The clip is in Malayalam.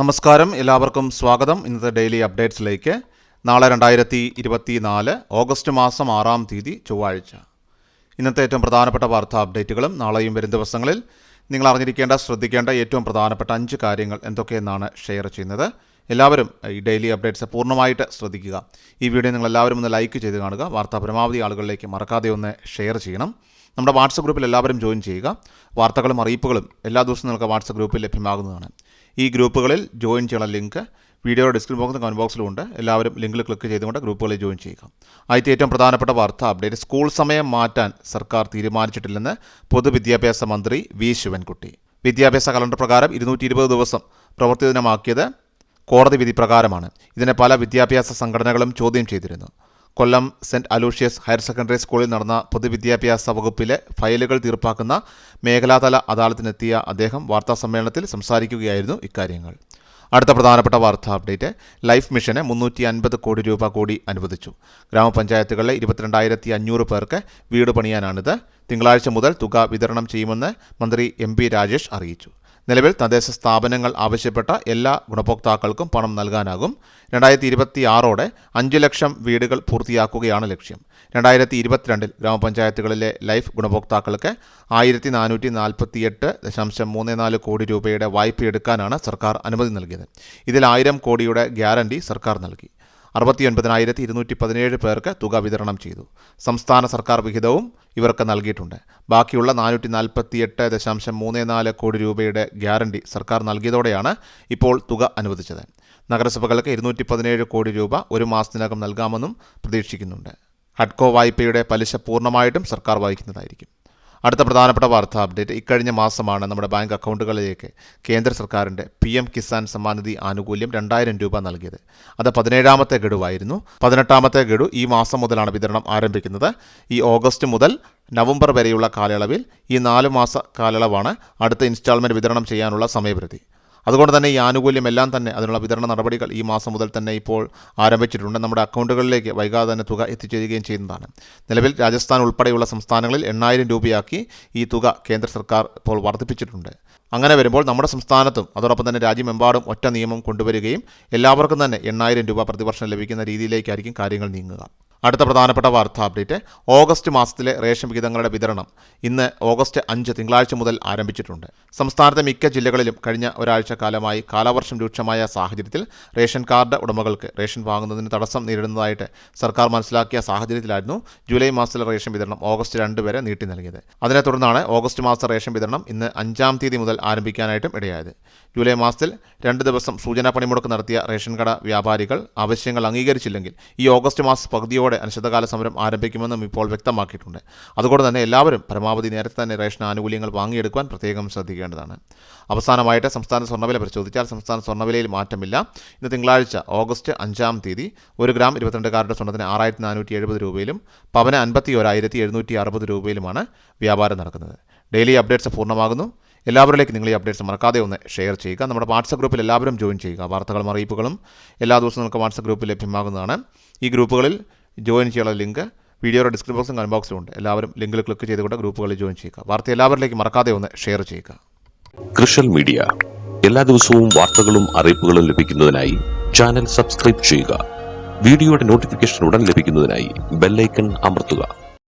നമസ്കാരം. എല്ലാവർക്കും സ്വാഗതം. ഇന്നത്തെ ഡെയിലി അപ്ഡേറ്റ്സിലേക്ക്. നാളെ രണ്ടായിരത്തി ഇരുപത്തി നാല് ഓഗസ്റ്റ് മാസം ആറാം തീയതി ചൊവ്വാഴ്ച. ഇന്നത്തെ ഏറ്റവും പ്രധാനപ്പെട്ട വാർത്താ അപ്ഡേറ്റുകളും നാളെയും വരും ദിവസങ്ങളിൽ നിങ്ങൾ അറിഞ്ഞിരിക്കേണ്ട ശ്രദ്ധിക്കേണ്ട ഏറ്റവും പ്രധാനപ്പെട്ട അഞ്ച് കാര്യങ്ങൾ എന്തൊക്കെയെന്നാണ് ഷെയർ ചെയ്യുന്നത്. എല്ലാവരും ഈ ഡെയിലി അപ്ഡേറ്റ്സ് പൂർണമായിട്ട് ശ്രദ്ധിക്കുക. ഈ വീഡിയോ നിങ്ങൾ എല്ലാവരും ഒന്ന് ലൈക്ക് ചെയ്ത് കാണുക. വാർത്താ പരമാവധി ആളുകളിലേക്ക് മറക്കാതെ ഒന്ന് ഷെയർ ചെയ്യണം. നമ്മുടെ വാട്സപ്പ് ഗ്രൂപ്പിൽ എല്ലാവരും ജോയിൻ ചെയ്യുക. വാർത്തകളും അറിയിപ്പുകളും എല്ലാ ദിവസവും നിങ്ങൾക്ക് വാട്സപ്പ് ഗ്രൂപ്പിൽ ലഭ്യമാകുന്നതാണ്. ഈ ഗ്രൂപ്പുകളിൽ ജോയിൻ ചെയ്യാനുള്ള ലിങ്ക് വീഡിയോയുടെ ഡിസ്ക്രിപ്ഷൻ ബോക്സിൽ കമന്റ് ബോക്സിലും ഉണ്ട്. എല്ലാവരും ലിങ്കിൽ ക്ലിക്ക് ചെയ്തുകൊണ്ട് ഗ്രൂപ്പുകളിൽ ജോയിൻ ചെയ്യുക. ആദ്യത്തെ ഏറ്റവും പ്രധാനപ്പെട്ട വാർത്ത അപ്ഡേറ്റ് സ്കൂൾ സമയം മാറ്റാൻ സർക്കാർ തീരുമാനിച്ചിട്ടില്ലെന്ന് പൊതുവിദ്യാഭ്യാസ മന്ത്രി വി. ശിവൻകുട്ടി. വിദ്യാഭ്യാസ കലണ്ടർ പ്രകാരം ഇരുന്നൂറ്റി ദിവസം പ്രവൃത്തി ദിനമാക്കിയത് കോടതി വിധി പ്രകാരമാണ്. ഇതിനെ പല വിദ്യാഭ്യാസ സംഘടനകളും ചോദ്യം ചെയ്തിരുന്നു. Kollam saint Aloysius higher secondary സ്കൂളിൽ നടന്ന പൊതുവിദ്യാഭ്യാസ വകുപ്പിലെ ഫയലുകൾ തീർപ്പാക്കുന്ന മേഖലാതല അദാലത്തിനെത്തിയ അദ്ദേഹം വാർത്താസമ്മേളനത്തിൽ സംസാരിക്കുകയായിരുന്നു ഇക്കാര്യങ്ങൾ. അടുത്ത പ്രധാനപ്പെട്ട വാർത്താ അപ്ഡേറ്റ്. ലൈഫ് മിഷന് മുന്നൂറ്റി അൻപത് കോടി രൂപ കൂടി അനുവദിച്ചു. ഗ്രാമപഞ്ചായത്തുകളിലെ ഇരുപത്തിരണ്ടായിരത്തി അഞ്ഞൂറ് പേർക്ക് വീട് പണിയാനാണിത്. തിങ്കളാഴ്ച മുതൽ തുക വിതരണം ചെയ്യുമെന്ന് മന്ത്രി എം രാജേഷ് അറിയിച്ചു. നിലവിൽ തദ്ദേശ സ്ഥാപനങ്ങൾ ആവശ്യപ്പെട്ട എല്ലാ ഗുണഭോക്താക്കൾക്കും പണം നൽകാനാകും. രണ്ടായിരത്തി ഇരുപത്തി ആറോടെ അഞ്ച് ലക്ഷം വീടുകൾ പൂർത്തിയാക്കുകയാണ് ലക്ഷ്യം. രണ്ടായിരത്തി ഇരുപത്തിരണ്ടിൽ ഗ്രാമപഞ്ചായത്തുകളിലെ ലൈഫ് ഗുണഭോക്താക്കൾക്ക് ആയിരത്തി നാനൂറ്റി നാൽപ്പത്തിയെട്ട് ദശാംശം മൂന്ന് നാല് കോടി രൂപയുടെ വായ്പയെടുക്കാനാണ് സർക്കാർ അനുമതി നൽകിയത്. ഇതിൽ ആയിരം കോടിയുടെ ഗ്യാരണ്ടി സർക്കാർ നൽകി. അറുപത്തിയൊൻപതിനായിരത്തി ഇരുന്നൂറ്റി പതിനേഴ് പേർക്ക് തുക വിതരണം ചെയ്തു. സംസ്ഥാന സർക്കാർ വിഹിതവും ഇവർക്ക് നൽകിയിട്ടുണ്ട്. ബാക്കിയുള്ള നാനൂറ്റി നാൽപ്പത്തിയെട്ട് ദശാംശം മൂന്ന് നാല് കോടി രൂപയുടെ ഗ്യാരണ്ടി സർക്കാർ നൽകിയതോടെയാണ് ഇപ്പോൾ തുക അനുവദിച്ചത്. നഗരസഭകൾക്ക് ഇരുന്നൂറ്റി പതിനേഴ് കോടി രൂപ ഒരു മാസത്തിനകം നൽകാമെന്നും പ്രതീക്ഷിക്കുന്നുണ്ട്. ഹഡ്കോ വായ്പയുടെ പലിശ പൂർണമായിട്ടും സർക്കാർ വഹിക്കുന്നതായിരിക്കും. അടുത്ത പ്രധാനപ്പെട്ട വാർത്താ അപ്ഡേറ്റ്. ഇക്കഴിഞ്ഞ മാസമാണ് നമ്മുടെ ബാങ്ക് അക്കൗണ്ടുകളിലേക്ക് കേന്ദ്ര സർക്കാരിന്റെ പി എം കിസാൻ സമ്മാനിധി ആനുകൂല്യം രണ്ടായിരം രൂപ നൽകിയത്. അത് പതിനേഴാമത്തെ ഗഡുവായിരുന്നു. പതിനെട്ടാമത്തെ ഗഡു ഈ മാസം മുതലാണ് വിതരണം ആരംഭിക്കുന്നത്. ഈ ഓഗസ്റ്റ് മുതൽ നവംബർ വരെയുള്ള കാലയളവിൽ ഈ നാല് മാസ കാലയളവാണ് അടുത്ത ഇൻസ്റ്റാൾമെന്റ് വിതരണം ചെയ്യാനുള്ള സമയപരിധി. അതുകൊണ്ട് തന്നെ ഈ ആനുകൂല്യം എല്ലാം തന്നെ അതിനുള്ള വിതരണ നടപടികൾ ഈ മാസം മുതൽ തന്നെ ഇപ്പോൾ ആരംഭിച്ചിട്ടുണ്ട്. നമ്മുടെ അക്കൗണ്ടുകളിലേക്ക് വൈകാതെ തന്നെ തുക എത്തിച്ചേരുകയും ചെയ്യുന്നതാണ്. നിലവിൽ രാജസ്ഥാൻ ഉൾപ്പെടെയുള്ള സംസ്ഥാനങ്ങളിൽ എണ്ണായിരം രൂപയാക്കി ഈ തുക കേന്ദ്ര സർക്കാർ ഇപ്പോൾ വർദ്ധിപ്പിച്ചിട്ടുണ്ട്. അങ്ങനെ വരുമ്പോൾ നമ്മുടെ സംസ്ഥാനത്തും അതോടൊപ്പം തന്നെ രാജ്യമെമ്പാടും ഒറ്റ നിയമം കൊണ്ടുവരികയും എല്ലാവർക്കും തന്നെ എണ്ണായിരം രൂപ പ്രതിവർഷം ലഭിക്കുന്ന രീതിയിലേക്കായിരിക്കും കാര്യങ്ങൾ നീങ്ങുക. അടുത്ത പ്രധാനപ്പെട്ട വാർത്താ അപ്ഡേറ്റ്. ഓഗസ്റ്റ് മാസത്തിലെ റേഷൻ വിഹിതങ്ങളുടെ വിതരണം ഇന്ന് ഓഗസ്റ്റ് അഞ്ച് തിങ്കളാഴ്ച മുതൽ ആരംഭിച്ചിട്ടുണ്ട്. സംസ്ഥാനത്തെ മിക്ക ജില്ലകളിലും കഴിഞ്ഞ ഒരാഴ്ച കാലമായി കാലവർഷം രൂക്ഷമായ സാഹചര്യത്തിൽ റേഷൻ കാർഡ് ഉടമകൾക്ക് റേഷൻ വാങ്ങുന്നതിന് തടസ്സം നേരിടുന്നതായിട്ട് സർക്കാർ മനസ്സിലാക്കിയ സാഹചര്യത്തിലായിരുന്നു ജൂലൈ മാസത്തിലെ റേഷൻ വിതരണം ഓഗസ്റ്റ് രണ്ട് വരെ നീട്ടി നൽകിയത്. അതിനെ തുടർന്നാണ് ഓഗസ്റ്റ് മാസ റേഷൻ വിതരണം ഇന്ന് അഞ്ചാം തീയതി മുതൽ ആരംഭിക്കാനായിട്ടും ഇടയായത്. ജൂലൈ മാസത്തിൽ രണ്ട് ദിവസം സൂചനാ പണിമുടക്ക് നടത്തിയ റേഷൻ കട വ്യാപാരികൾ ആവശ്യങ്ങൾ അംഗീകരിച്ചില്ലെങ്കിൽ ഈ ഓഗസ്റ്റ് മാസ പകുതിയോടെ അനിശ്ചിതകാല സമരം ആരംഭിക്കുമെന്നും ഇപ്പോൾ വ്യക്തമാക്കിയിട്ടുണ്ട്. അതുകൊണ്ട് തന്നെ എല്ലാവരും പരമാവധി നേരത്തെ തന്നെ റേഷൻ ആനുകൂല്യങ്ങൾ വാങ്ങിയെടുക്കുവാൻ പ്രത്യേകം ശ്രദ്ധിക്കേണ്ടതാണ്. അവസാനമായിട്ട് സംസ്ഥാന സ്വർണവില പരിശോധിച്ചാൽ സംസ്ഥാന സ്വർണവിലയിൽ മാറ്റമില്ല. ഇന്ന് തിങ്കളാഴ്ച ഓഗസ്റ്റ് അഞ്ചാം തീയതി ഒരു ഗ്രാം ഇരുപത്തിരണ്ട് കാരുടെ സ്വർണത്തിന് ആറായിരത്തി നാനൂറ്റി എഴുപത് രൂപയിലും പവന അൻപത്തി ഒരായിരത്തി എഴുന്നൂറ്റി അറുപത് രൂപയിലുമാണ് വ്യാപാരം നടക്കുന്നത്. ഡെയിലി അപ്ഡേറ്റ്സ് പൂർണമാകുന്നു. എല്ലാവരിലേക്കും നിങ്ങൾ ഈ അപ്ഡേറ്റ്സ് മറക്കാതെ ഒന്ന് ഷെയർ ചെയ്യുക. നമ്മുടെ വാട്സപ്പ് ഗ്രൂപ്പിൽ എല്ലാവരും ജോയിൻ ചെയ്യുക. വാർത്തകളും അറിയിപ്പുകളും എല്ലാ ദിവസവും നമുക്ക് വാട്സപ്പ് ഗ്രൂപ്പിൽ ലഭ്യമാകുന്നതാണ്. ഈ ഗ്രൂപ്പുകളിൽ ജോയിൻ ചെയ്യാനുള്ള ലിങ്ക് വീഡിയോയുടെ ഡിസ്ക്രിപ്ഷൻ ബോക്സും കമന്റ് ഉണ്ട്. എല്ലാവരും ലിങ്കിൽ ക്ലിക്ക് ചെയ്തുകൊണ്ട് ഗ്രൂപ്പുകളിൽ ജോയിൻ ചെയ്യുക. വാർത്ത എല്ലാവരിലേക്കും മറക്കാതെ ഒന്ന് ഷെയർ ചെയ്യുക. കൃഷൽ മീഡിയ. എല്ലാ ദിവസവും വാർത്തകളും അറിയിപ്പുകളും ലഭിക്കുന്നതിനായി ചാനൽ സബ്സ്ക്രൈബ് ചെയ്യുക. വീഡിയോയുടെ നോട്ടിഫിക്കേഷൻ ഉടൻ ലഭിക്കുന്നതിനായി ബെല്ലൈക്കൺ അമർത്തുക.